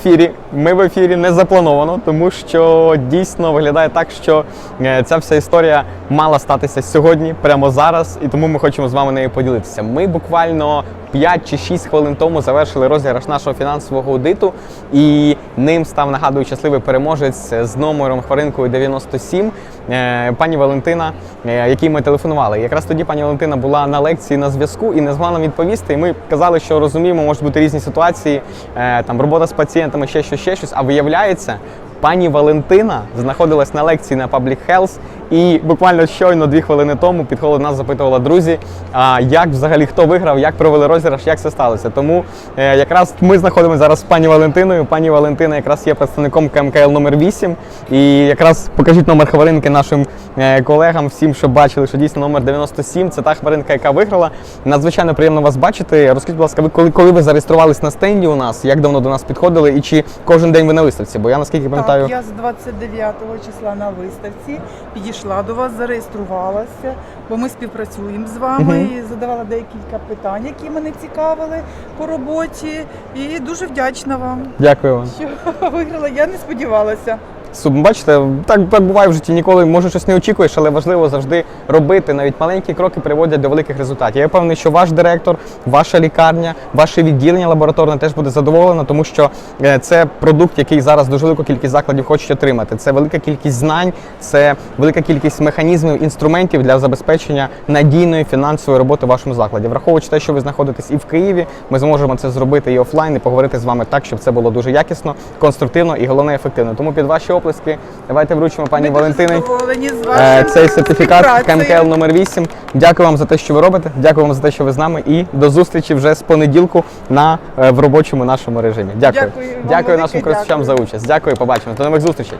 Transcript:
ефірі. Ми в ефірі не заплановано, тому що дійсно виглядає так, що е, ця вся історія мала статися сьогодні, прямо зараз, і тому ми хочемо з вами нею поділитися. Ми буквально 5 чи 6 хвилин тому завершили розіграш нашого фінансового аудиту, і ним став нагадую щасливий переможець з номером хваринкою 97, е, пані Валентина, е, якій ми телефонували. Якраз тоді пані Валентина була на лекції на зв'язку і не змогла нам відповісти. І ми казали, що розуміємо, можуть бути різні ситуації, там робота з пацієнтами, ще щось, ще щось. А виявляється, пані Валентина знаходилась на лекції на Public Health і буквально щойно дві хвилини тому підходила до нас, запитувала друзі, а як взагалі хто виграв, як провели розіграш, як це сталося. Тому е, якраз ми знаходимося зараз з пані Валентиною. Пані Валентина якраз є представником КМКЛ номер 8 І якраз покажіть номер хваринки нашим е, колегам, всім, щоб бачили, що дійсно номер 97 це та хваринка, яка виграла. Надзвичайно приємно вас бачити. Розкажіть, будь ласка, ви коли, коли ви зареєструвались на стенді у нас, як давно до нас підходили і чи кожен день ви на виставці? Бо я наскільки пам'ятаю. Так, я з 29 числа на виставці підійшла до вас, зареєструвалася, бо ми співпрацюємо з вами Мгм. і задавала декілька питань, які мене цікавили по роботі. І дуже вдячна вам, Дякую вам. що виграла. Я не сподівалася. Бачите, так, так буває в житті. Ніколи може щось не очікуєш, але важливо завжди робити. Навіть маленькі кроки приводять до великих результатів. Я впевнений, що ваш директор, ваша лікарня, ваше відділення лабораторне теж буде задоволено, тому що е, це продукт, який зараз дуже велику кількість закладів хочуть отримати. Це велика кількість знань, це велика кількість механізмів, інструментів для забезпечення надійної фінансової роботи в вашому закладі. Враховуючи те, що ви знаходитесь і в Києві, ми зможемо це зробити і офлайн, і поговорити з вами так, щоб це було дуже якісно, конструктивно і головне ефективно. Тому під ваші оплески давайте вручимо пані Ми Валентини. е, Цей сертифікат. КМКЛ номер 8 Дякую вам за те, що ви робите. Дякую вам за те, що ви з нами. І до зустрічі вже з понеділку на е, в робочому нашому режимі. Дякую. Дякую Дякую нашим користувачам за участь. Дякую, побачимо. До нових зустрічей.